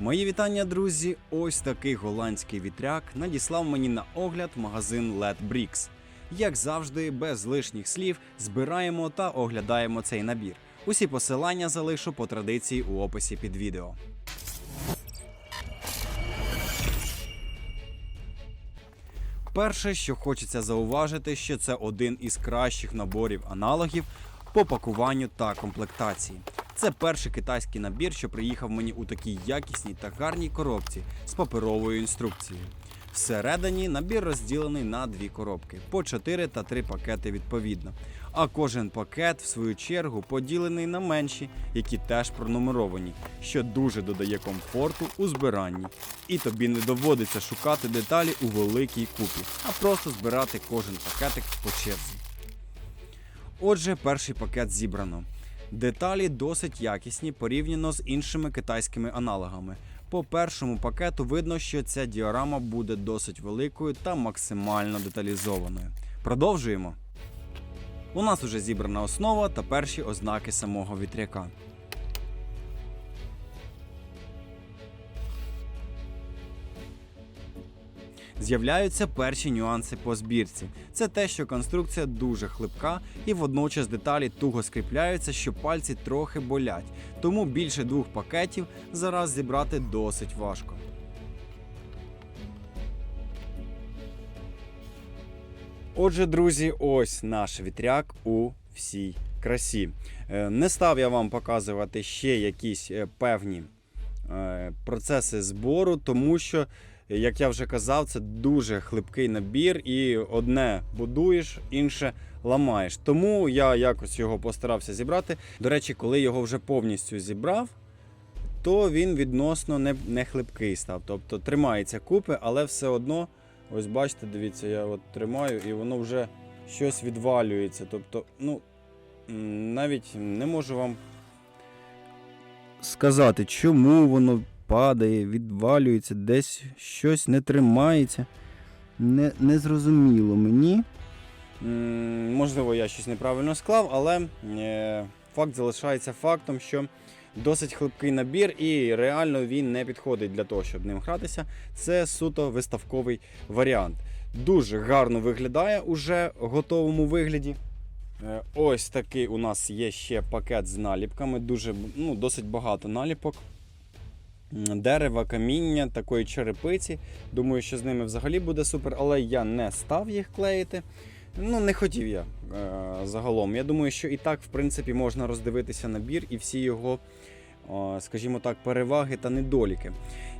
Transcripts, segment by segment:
Мої вітання, друзі! Ось такий голландський вітряк надіслав мені на огляд магазин LED Bricks. Як завжди, без лишніх слів збираємо та оглядаємо цей набір. Усі посилання залишу по традиції у описі під відео. Перше, що хочеться зауважити, що це один із кращих наборів аналогів по пакуванню та комплектації. Це перший китайський набір, що приїхав мені у такій якісній та гарній коробці з паперовою інструкцією. Всередині набір розділений на дві коробки по 4 та 3 пакети відповідно. А кожен пакет, в свою чергу, поділений на менші, які теж пронумеровані, що дуже додає комфорту у збиранні. І тобі не доводиться шукати деталі у великій купі, а просто збирати кожен пакетик по черзі. Отже, перший пакет зібрано. Деталі досить якісні порівняно з іншими китайськими аналогами. По першому пакету видно, що ця діорама буде досить великою та максимально деталізованою. Продовжуємо. У нас уже зібрана основа та перші ознаки самого вітряка. З'являються перші нюанси по збірці. Це те, що конструкція дуже хлипка і водночас деталі туго скріпляються, що пальці трохи болять. Тому більше двох пакетів зараз зібрати досить важко. Отже, друзі, ось наш вітряк у всій красі. Е, Не став я вам показувати ще якісь е, певні е, процеси збору, тому що, як я вже казав, це дуже хлипкий набір, і одне будуєш, інше ламаєш. Тому я якось його постарався зібрати. До речі, коли його вже повністю зібрав, то він відносно не, не хлипкий став. Тобто тримається купи, але все одно, ось бачите, дивіться, я от тримаю і воно вже щось відвалюється. Тобто, ну, навіть не можу вам сказати, чому воно падає, відвалюється, десь щось не тримається. Не, не зрозуміло мені. Можливо, я щось неправильно склав, але е, факт залишається фактом, що досить хлипкий набір, і реально він не підходить для того, щоб ним гратися. Це суто виставковий варіант. Дуже гарно виглядає уже в готовому вигляді. Е, Ось такий у нас є ще пакет з наліпками. Дуже ну, досить багато наліпок. Дерева, каміння, такої черепиці. Думаю, що з ними взагалі буде супер, але я не став їх клеїти. Ну, не хотів я е, загалом. Я думаю, що і так, в принципі, можна роздивитися набір і всі його, е, скажімо так, переваги та недоліки.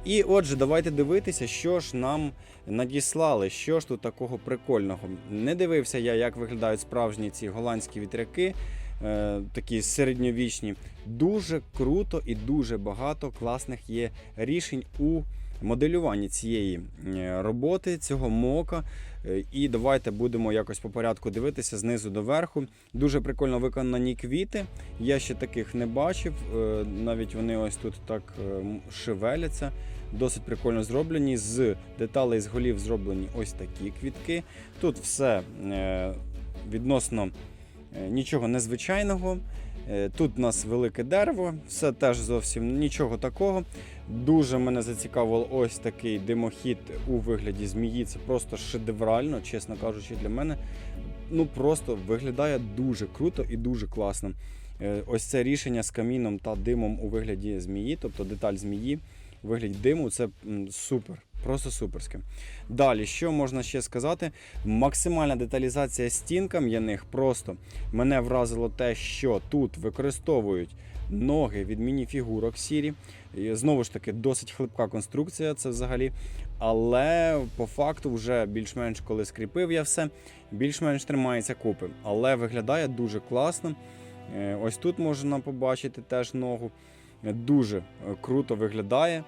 І отже, давайте дивитися, що ж нам надіслали, що ж тут такого прикольного. Не дивився я, як виглядають справжні ці голландські вітряки, такі середньовічні. Дуже круто і дуже багато класних є рішень у моделюванні цієї е, роботи, цього мока. Е, І давайте будемо якось по порядку дивитися знизу до верху. Дуже прикольно виконані квіти. Я ще таких не бачив. е, Навіть вони ось тут так е, шевеляться. Досить прикольно зроблені. З деталей з голів зроблені ось такі квітки. Тут все е, відносно е, нічого незвичайного. Е, Тут у нас велике дерево, все теж зовсім нічого такого. Дуже мене зацікавив ось такий димохід у вигляді змії. Це просто шедеврально, чесно кажучи, для мене. Ну просто виглядає дуже круто і дуже класно. Е, Ось це рішення з каміном та димом у вигляді змії, тобто деталь змії у вигляді диму, це супер, просто суперське. Далі, що можна ще сказати? Максимальна деталізація стін кам'яних просто мене вразило те, що тут використовують ноги від мініфігурок сірі. І, знову ж таки, досить хлипка конструкція, це взагалі. Але по факту, вже більш-менш коли скріпив я все, більш-менш тримається купи. Але виглядає дуже класно. Е, Ось тут можна побачити теж ногу. Дуже е, круто виглядає.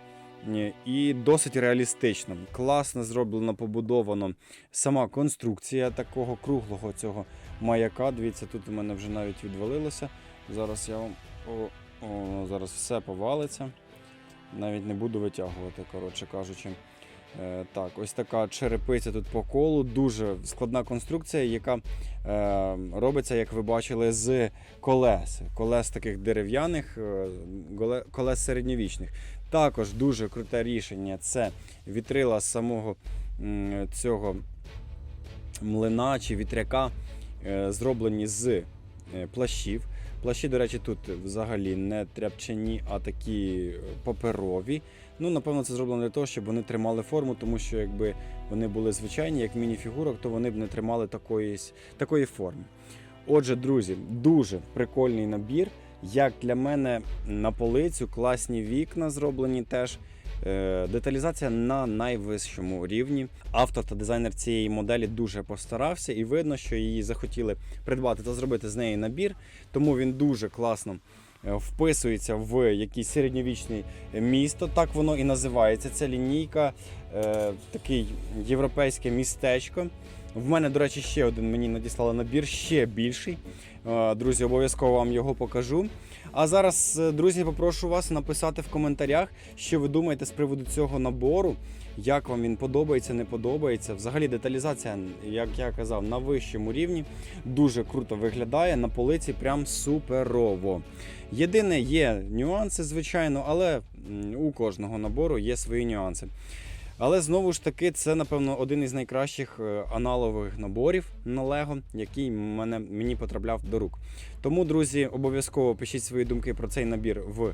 І досить реалістично. Класно зроблено, побудовано сама конструкція такого круглого цього маяка. Дивіться, тут у мене вже навіть відвалилося. Зараз я вам о, о, зараз все повалиться. Навіть не буду витягувати, коротше кажучи. Е, так, ось така черепиця тут по колу, дуже складна конструкція, яка е, робиться, як ви бачили, з колес. Колес таких дерев'яних, е, колес середньовічних. Також дуже круте рішення це вітрила з самого цього млина чи вітряка, е, зроблені з е, плащів. Плащі, до речі, тут взагалі не тряпчані, а такі е, паперові. Ну, напевно, це зроблено для того, щоб вони тримали форму, тому що якби вони були звичайні, як мініфігурок, то вони б не тримали такої, такої форми. Отже, друзі, дуже прикольний набір. Як для мене на полицю, класні вікна зроблені теж. Е, Деталізація на найвищому рівні. Автор та дизайнер цієї моделі дуже постарався, і видно, що її захотіли придбати та зробити з неї набір. Тому він дуже класно е, вписується в якийсь середньовічний місто. Так воно і називається. Ця лінійка, е, такий європейське містечко. В мене, до речі, ще один мені надіслали набір, ще більший. Е, Друзі, обов'язково вам його покажу. А зараз, е, друзі, попрошу вас написати в коментарях, що ви думаєте з приводу цього набору. Як вам він подобається, не подобається. Взагалі деталізація, як я казав, на вищому рівні дуже круто виглядає на полиці, прям суперово. Єдине, є нюанси, звичайно, але у кожного набору є свої нюанси. Але знову ж таки, це, напевно, один із найкращих е, аналогових наборів на Lego, який мене, мені потрапляв до рук. Тому, друзі, обов'язково пишіть свої думки про цей набір в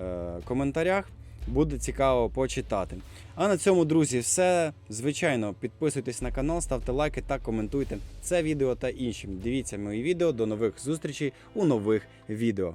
е, коментарях. Буде цікаво почитати. А на цьому, друзі, все. Звичайно, підписуйтесь на канал, ставте лайки та коментуйте це відео та інші. Дивіться мої відео. До нових зустрічей у нових відео.